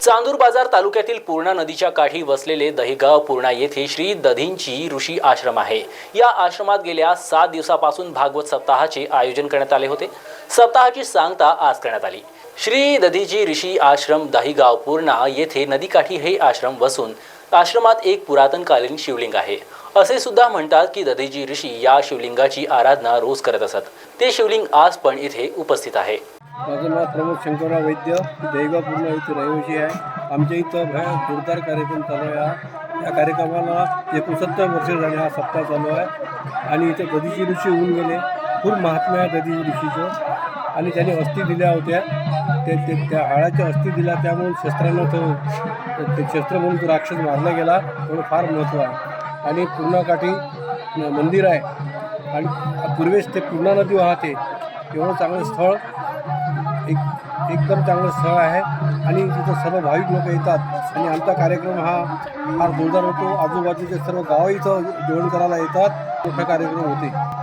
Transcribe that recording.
चांदूर बाजार तालुक्यातील पूर्णा नदीच्या काठी वसलेले दहिगाव पूर्णा येथे श्री दधींची ऋषी आश्रम आहे. या आश्रमात गेल्या सात दिवसापासून भागवत सप्ताहाचे आयोजन करण्यात आले होते. सप्ताहाची सांगता आज करण्यात आली. श्री दधीजी ऋषी आश्रम दहिगाव पूर्णा येथे नदीकाठी हे आश्रम वसून आश्रमात एक पुरातनकालीन शिवलिंग आहे. असे सुद्धा म्हणतात की दधीजी ऋषी या शिवलिंगाची आराधना रोज करत असत. ते शिवलिंग आज पण इथे उपस्थित आहे. माझं नाव प्रमोद शंकरराव वैद्य देगाव पूर्ण इथे रहिवासी आहे. आमच्या इथं भया जोरदार कार्यक्रम चालू आहे या कार्यक्रमाला एकोणसत्तर वर्ष झाले हा सप्ताह चालू आहे. आणि इथं दधीची ऋषी होऊन गेले. खूप महात्म्य आहे दधीची ऋषीचं. आणि त्याने अस्थी दिल्या होत्या. ते ते त्या हाळाच्या अस्थी दिल्या. त्यामुळे शस्त्रानं तो ते शस्त्र म्हणून तो राक्षस मारला गेला. म्हणून फार महत्त्व आहे. आणि पूर्णाकाठी मंदिर आहे. आणि पूर्वेस ते पूर्णा नदी वाहते. एवढं चांगलं स्थळ. एक एकदम चांगलं स्थळ आहे. आणि तिथं सर्व भाविक लोक येतात. आणि आमचा कार्यक्रम हा फार जोरदार होतो. आजूबाजूचे सर्व गावं इथं जेवण करायला येतात. मोठा कार्यक्रम होते